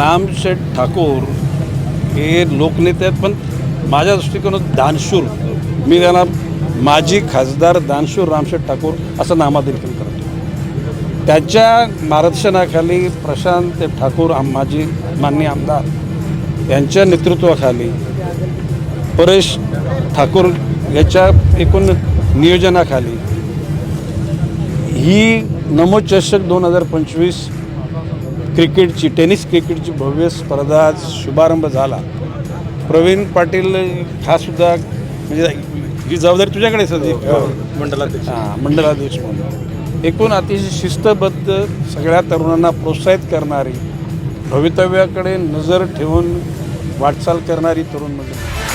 रामशेठ ठाकूर हे लोकनेते आहेत पण माझ्या दृष्टिकोनात दानशूर. मी त्यांना माजी खासदार दानशूर रामशेठ ठाकूर असं नामांकन करतो. त्याच्या मार्गदर्शनाखाली प्रशांत ठाकूर आम- माजी माननीय आमदार यांच्या नेतृत्वाखाली परेश ठाकूर याच्या एकूण नियोजनाखाली ही नमोचषक दोन हजार पंचवीस क्रिकेटची टेनिस क्रिकेटची भव्य स्पर्धा आज शुभारंभ झाला. प्रवीण पाटील हा सुद्धा म्हणजे ही जबाबदारी तुझ्याकडे सध्या? मंडलाध्यक्ष. हां मंडलाधीश म्हणून. एकूण अतिशय शिस्तबद्ध सगळ्या तरुणांना प्रोत्साहित करणारी भवितव्याकडे नजर ठेवून वाटचाल करणारी तरुण म्हणजे